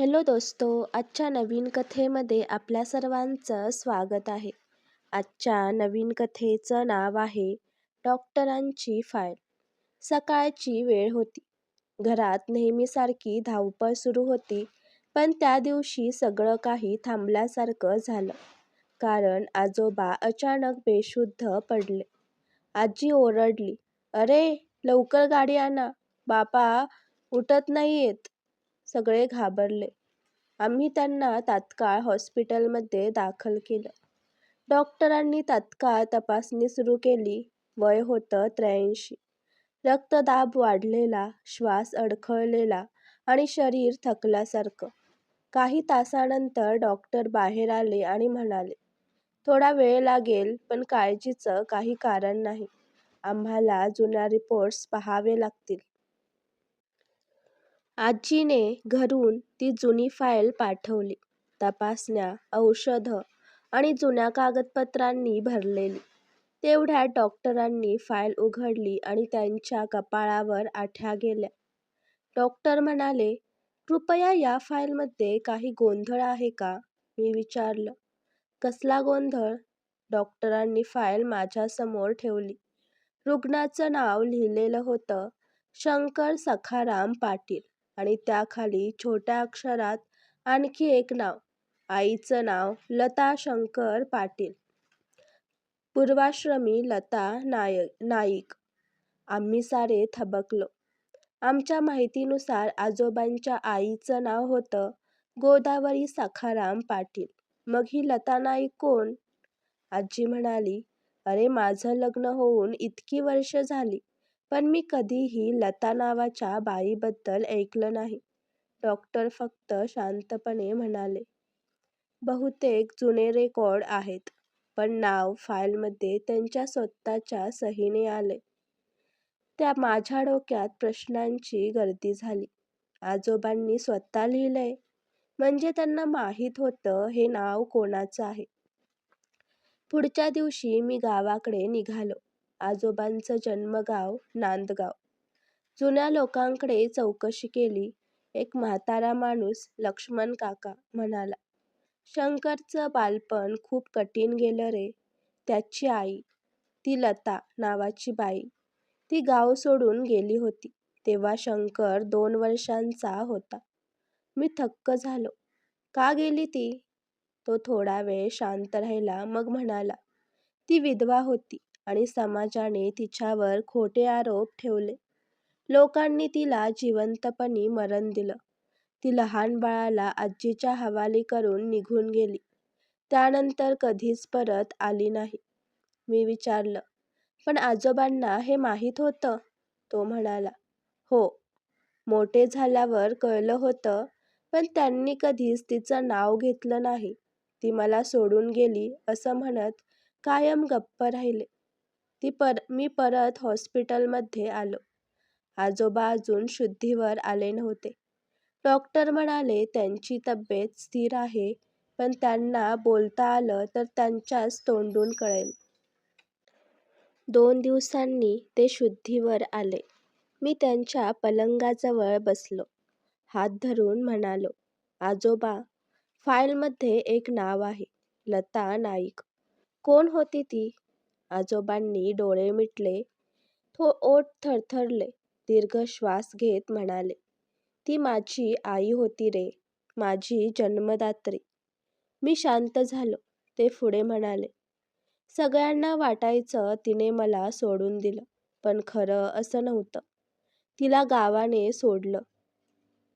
Hello दोस्तो आजच्या नवीन कथेमध्ये आपल्या सर्वांचं स्वागत आहे. आजच्या नवीन कथेचं नाव आहे डॉक्टरांची फाईल. सकाळची वेळ होती. घरात नेहमीसारखी धावपळ सुरू होती पण त्या दिवशी सगळं काही थांबल्यासारखं झालं. कारण आजोबा अचानक बेशुद्ध पडले. आजी ओरडली अरे लवकर गाडी आणा. बापा उठत नाहीयेत. सगळे घाबरले. आम्ही त्यांना तात्काळ हॉस्पिटलमध्ये दाखल केलं. डॉक्टरांनी तात्काळ तपासणी सुरू केली. वय होतं त्र्याऐंशी. रक्तदाब वाढलेला श्वास अडखळलेला आणि शरीर थकल्यासारखं. काही तासानंतर डॉक्टर बाहेर आले आणि म्हणाले थोडा वेळ लागेल पण काळजीचं काही कारण नाही. आम्हाला जुन्या रिपोर्ट्स पाहावे लागतील. आजीने घरून ती जुनी फाईल पाठवली. तपासण्या औषधं आणि जुन्या कागदपत्रांनी भरलेली. तेवढ्यात डॉक्टरांनी फाईल उघडली आणि त्यांच्या कपाळावर आठ्या गेल्या. डॉक्टर म्हणाले कृपया या फाईलमध्ये काही गोंधळ आहे का? मी विचारलं. कसला गोंधळ? डॉक्टरांनी फाईल माझ्यासमोर ठेवली. रुग्णाचं नाव लिहिलेलं होतं शंकर सखाराम पाटील. आणि त्याखाली छोट्या अक्षरात आणखी एक नाव. आईचं नाव लता शंकर पाटील. पूर्वाश्रमी लता नाय नाईक. आम्ही सारे थबकलो. आमच्या माहितीनुसार आजोबांच्या आईचं नाव होतं गोदावरी सखाराम पाटील. मग ही लता नाईक कोण? आजी म्हणाली अरे माझं लग्न होऊन इतकी वर्ष झाली. पण मी कधीही लता नावाच्या बाईबद्दल ऐकलं नाही. डॉक्टर फक्त शांतपणे म्हणाले बहुतेक जुने रेकॉर्ड आहेत पण नाव फाईलमध्ये त्यांच्या स्वतःच्या सहीने आले. त्या माझ्या डोक्यात प्रश्नांची गर्दी झाली. आजोबांनी स्वतः लिहिलंय म्हणजे त्यांना माहीत होतं हे नाव कोणाचं आहे. पुढच्या दिवशी मी गावाकडे निघालो. आजोबांचं जन्मगाव नांदगाव. जुन्या लोकांकडे चौकशी केली. एक म्हातारा माणूस लक्ष्मण काका म्हणाला शंकरचं बालपण खूप कठीण गेलं रे. त्याची आई ती लता नावाची बाई ती गाव सोडून गेली होती. तेव्हा शंकर दोन वर्षांचा होता. मी थक्क झालो. का गेली ती? तो थोडा वेळ शांत राहिला मग म्हणाला ती विधवा होती. आणि समाजाने तिच्यावर खोटे आरोप ठेवले. लोकांनी तिला जिवंतपणी मरण दिलं. ती लहान बाळाला आजीच्या हवाली करून निघून गेली. त्यानंतर कधीच परत आली नाही. मी विचारलं पण आजोबांना हे माहीत होतं? तो म्हणाला हो मोठे झाल्यावर कळलं होतं पण त्यांनी कधीच तिचं नाव घेतलं नाही. ती मला सोडून गेली असं म्हणत कायम गप्प राहिले. ती पर मी परत हॉस्पिटलमध्ये आलो. आजोबा अजून शुद्धीवर आले नव्हते. डॉक्टर म्हणाले त्यांची तब्येत स्थिर आहे पण त्यांना बोलता आलं तर त्यांच्याच तोंडून कळेल. दोन दिवसांनी ते शुद्धीवर आले. मी त्यांच्या पलंगाजवळ बसलो. हात धरून म्हणालो आजोबा फाईलमध्ये एक नाव आहे लता नाईक. कोण होती ती? आजोबांनी डोळे मिटले. थो ओठ थरथरले. दीर्घ श्वास घेत म्हणाले ती माझी आई होती रे माझी जन्मदात्री. मी शांत झालो. ते पुढे म्हणाले सगळ्यांना वाटायचं तिने मला सोडून दिलं पण खरं असं नव्हतं. तिला गावाने सोडलं.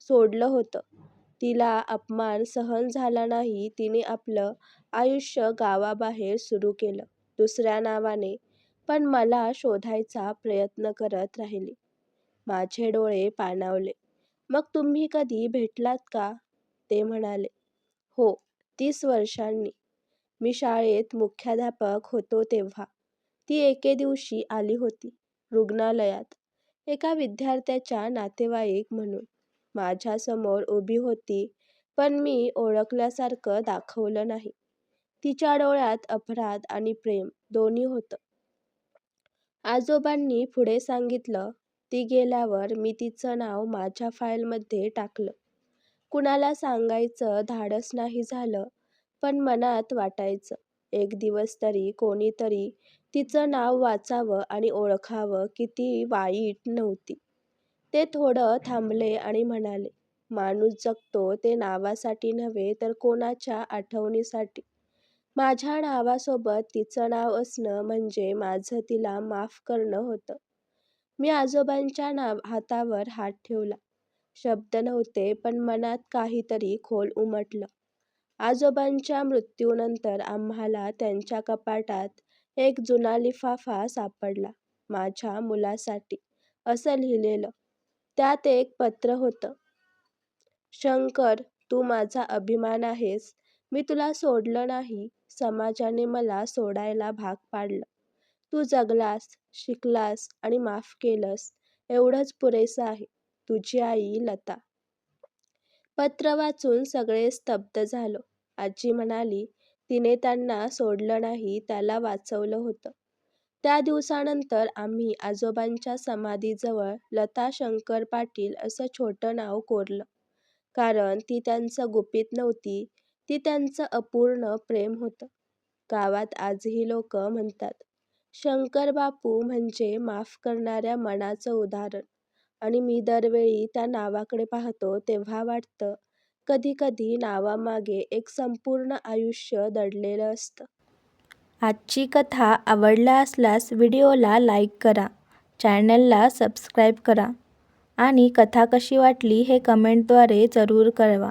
सोडलं होतं. तिला अपमान सहन झाला नाही. तिने आपलं आयुष्य गावाबाहेर सुरू केलं. दुसऱ्या नावाने पण मला शोधायचा प्रयत्न करत राहिली. माझे डोळे पाणावले. मग तुम्ही कधी भेटलात का? ते म्हणाले. हो तीस वर्षांनी. मी शाळेत मुख्याध्यापक होतो तेव्हा. ती एके दिवशी आली होती रुग्णालयात. एका विद्यार्थ्याच्या नातेवाईक म्हणून. माझ्यासमोर उभी होती पण मी ओळखल्यासारखं दाखवलं नाही. तिच्या डोळ्यात अपराध आणि प्रेम दोन्ही होतं. आजोबांनी पुढे सांगितलं ती गेल्यावर मी तिचं नाव माझ्या फाईलमध्ये टाकलं. कुणाला सांगायचं धाडस नाही झालं पण मनात वाटायचं एक दिवस तरी कोणीतरी तिचं नाव वाचावं आणि ओळखावं की ती वाईट नव्हती. ते थोडं थांबले आणि म्हणाले माणूस जगतो ते नावासाठी नव्हे तर कोणाच्या आठवणीसाठी? माझ्या नावासोबत तिचं नाव असणं म्हणजे माझं तिला माफ करणं होतं. मी आजोबांच्या नाव हातावर हात ठेवला. शब्द नव्हते पण मनात काहीतरी खोल उमटलं. आजोबांच्या मृत्यूनंतर आम्हाला त्यांच्या कपाटात एक जुना लिफाफा सापडला माझ्या मुलासाठी असं लिहिलेलं. त्यात एक पत्र होतं. शंकर तू माझा अभिमान आहेस. मी तुला सोडलं नाही. समाजाने मला सोडायला भाग पाडलं. तू जगलास शिकलास आणि माफ केलंस. एवढंच पुरेसं आहे. तुझी आई लता. पत्र वाचून सगळे स्तब्ध झालो. आजी म्हणाली तिने त्यांना सोडलं नाही त्याला वाचवलं होतं. त्या दिवसानंतर आम्ही आजोबांच्या समाधीजवळ लता शंकर पाटील असं छोटं नाव कोरलं. कारण ती त्यांचं गुपित नव्हती ती त्यांचं अपूर्ण प्रेम होतं. गावात आजही लोक म्हणतात शंकर बापू म्हणजे माफ करणाऱ्या मनाचं उदाहरण. आणि मी दरवेळी त्या नावाकडे पाहतो तेव्हा वाटतं कधी कधी नावामागे एक संपूर्ण आयुष्य दडलेलं असतं. आजची कथा आवडला असल्यास व्हिडिओला लाईक करा चॅनलला सबस्क्राईब करा आणि कथा कशी वाटली हे कमेंटद्वारे जरूर कळवा.